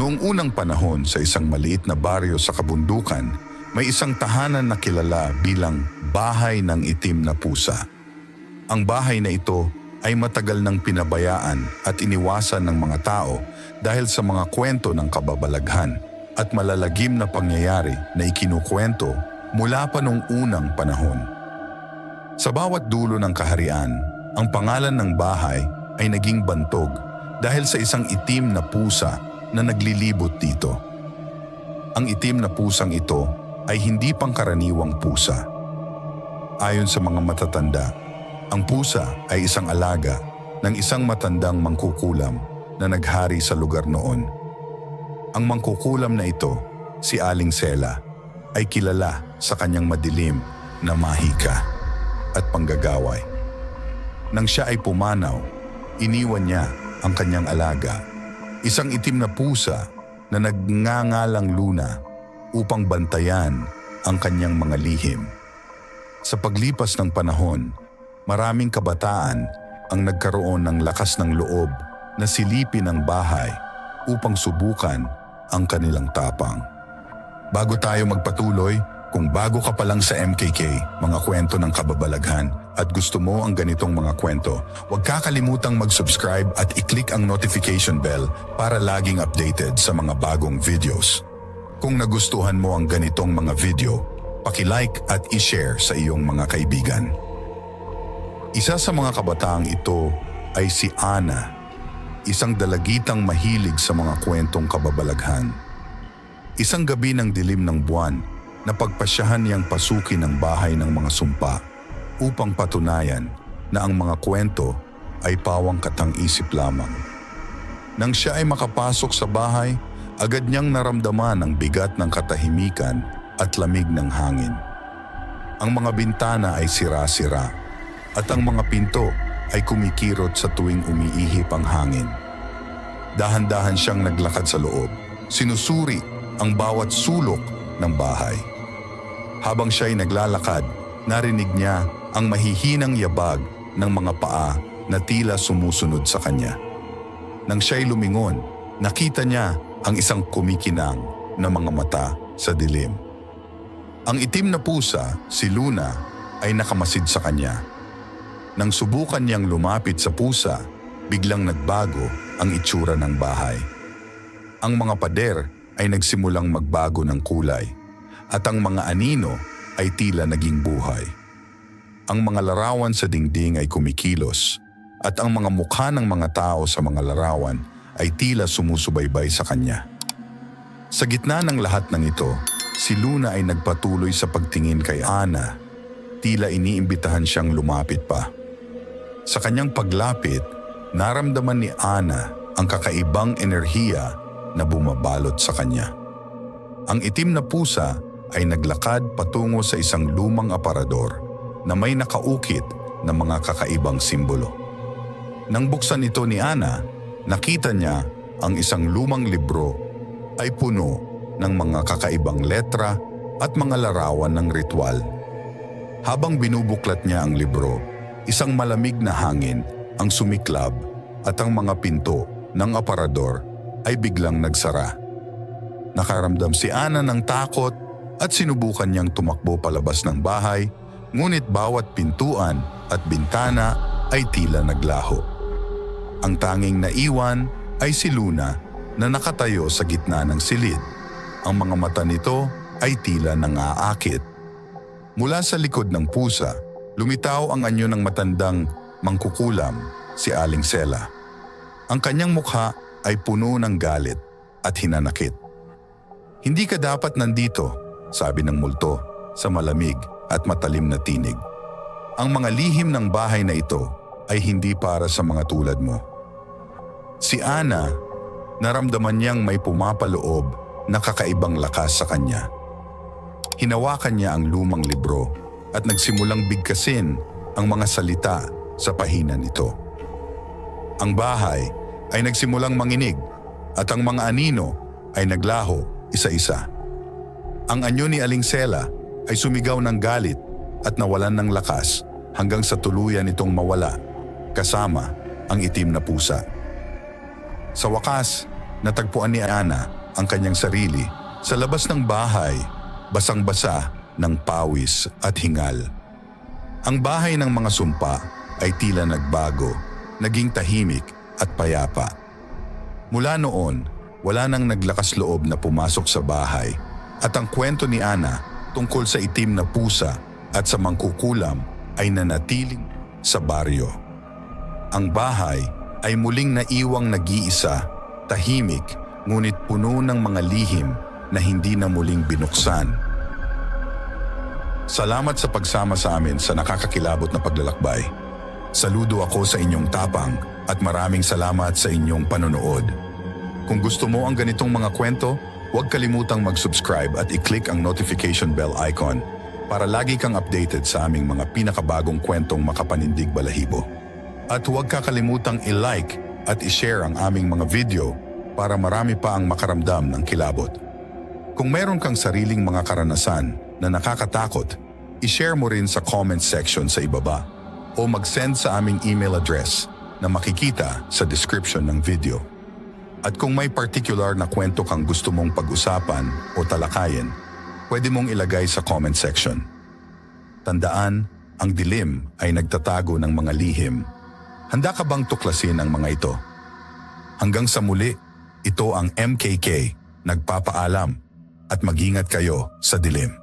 Noong unang panahon sa isang maliit na baryo sa kabundukan, may isang tahanan na kilala bilang Bahay ng Itim na Pusa. Ang bahay na ito ay matagal nang pinabayaan at iniwasan ng mga tao dahil sa mga kwento ng kababalaghan at malalagim na pangyayari na ikinukwento mula pa noong unang panahon. Sa bawat dulo ng kaharian, ang pangalan ng bahay ay naging bantog dahil sa isang itim na pusa na naglilibot dito. Ang itim na pusang ito ay hindi pangkaraniwang pusa. Ayon sa mga matatanda, ang pusa ay isang alaga ng isang matandang mangkukulam na naghari sa lugar noon. Ang mangkukulam na ito, si Aling Sela, ay kilala sa kanyang madilim na mahika at panggagaway. Nang siya ay pumanaw, iniwan niya ang kanyang alaga, isang itim na pusa na nagngangalang luna upang bantayan ang kanyang mga lihim. Sa paglipas ng panahon, maraming kabataan ang nagkaroon ng lakas ng loob na silipin ang bahay upang subukan ang kanilang tapang. Bago tayo magpatuloy, kung bago ka pa lang sa MKK, mga kwento ng kababalaghan, at gusto mo ang ganitong mga kwento, huwag kakalimutang mag-subscribe at i-click ang notification bell para laging updated sa mga bagong videos. Kung nagustuhan mo ang ganitong mga video, paki-like at i-share sa iyong mga kaibigan. Isa sa mga kabataang ito ay si Ana, isang dalagitang mahilig sa mga kwentong kababalaghan. Isang gabi ng dilim ng buwan, napagpasyahan niyang pasukin ang bahay ng mga sumpa upang patunayan na ang mga kwento ay pawang katang-isip lamang. Nang siya ay makapasok sa bahay, agad niyang naramdaman ang bigat ng katahimikan at lamig ng hangin. Ang mga bintana ay sira-sira at ang mga pinto ay kumikirot sa tuwing umiihip ang hangin. Dahan-dahan siyang naglakad sa loob, sinusuri ang bawat sulok ng bahay. Habang siya ay naglalakad, narinig niya ang mahihinang yabag ng mga paa na tila sumusunod sa kanya. Nang siya'y lumingon, nakita niya ang isang kumikinang na mga mata sa dilim. Ang itim na pusa, si Luna, ay nakamasid sa kanya. Nang subukan niyang lumapit sa pusa, biglang nagbago ang itsura ng bahay. Ang mga pader ay nagsimulang magbago ng kulay at ang mga anino ay tila naging buhay. Ang mga larawan sa dingding ay kumikilos at ang mga mukha ng mga tao sa mga larawan ay tila sumusubaybay sa kanya. Sa gitna ng lahat ng ito, si Luna ay nagpatuloy sa pagtingin kay Ana. Tila iniimbitahan siyang lumapit pa. Sa kanyang paglapit, naramdaman ni Ana ang kakaibang enerhiya na bumabalot sa kanya. Ang itim na pusa ay naglakad patungo sa isang lumang aparador na may nakaukit na mga kakaibang simbolo. Nang buksan ito ni Ana, nakita niya ang isang lumang libro ay puno ng mga kakaibang letra at mga larawan ng ritual. Habang binubuklat niya ang libro, isang malamig na hangin ang sumiklab at ang mga pinto ng aparador ay biglang nagsara. Nakaramdam si Ana ng takot at sinubukan niyang tumakbo palabas ng bahay, ngunit bawat pintuan at bintana ay tila naglaho. Ang tanging naiwan ay si Luna na nakatayo sa gitna ng silid. Ang mga mata nito ay tila nangaakit. Mula sa likod ng pusa, lumitaw ang anyo ng matandang mangkukulam, si Aling Sela. Ang kanyang mukha ay puno ng galit at hinanakit. Hindi ka dapat nandito, sabi ng multo sa malamig at matalim na tinig. Ang mga lihim ng bahay na ito ay hindi para sa mga tulad mo. Si Ana, naramdaman niyang may pumapaloob na kakaibang lakas sa kanya. Hinawakan niya ang lumang libro at nagsimulang bigkasin ang mga salita sa pahina nito. Ang bahay ay nagsimulang manginig at ang mga anino ay naglaho isa-isa. Ang anyo ni Aling Sela ay sumigaw ng galit at nawalan ng lakas hanggang sa tuluyan itong mawala kasama ang itim na pusa. Sa wakas, natagpuan ni Ana ang kanyang sarili sa labas ng bahay, basang-basa ng pawis at hingal. Ang bahay ng mga sumpa ay tila nagbago, naging tahimik at payapa. Mula noon, wala nang naglakas loob na pumasok sa bahay at ang kwento ni Ana tungkol sa itim na pusa at sa mangkukulam ay nanatiling sa baryo. Ang bahay ay muling naiwang nag-iisa, tahimik, ngunit puno ng mga lihim na hindi na muling binuksan. Salamat sa pagsama sa amin sa nakakakilabot na paglalakbay. Saludo ako sa inyong tapang at maraming salamat sa inyong panonood. Kung gusto mo ang ganitong mga kwento, huwag kalimutang mag-subscribe at i-click ang notification bell icon para lagi kang updated sa aming mga pinakabagong kwentong makapanindig balahibo. At huwag kakalimutang i-like at i-share ang aming mga video para marami pa ang makaramdam ng kilabot. Kung meron kang sariling mga karanasan na nakakatakot, i-share mo rin sa comment section sa ibaba o mag-send sa aming email address na makikita sa description ng video. At kung may particular na kwento kang gusto mong pag-usapan o talakayin, pwede mong ilagay sa comment section. Tandaan, ang dilim ay nagtatago ng mga lihim. Handa ka bang tuklasin ang mga ito? Hanggang sa muli, ito ang MKK, nagpapaalam at magingat kayo sa dilim.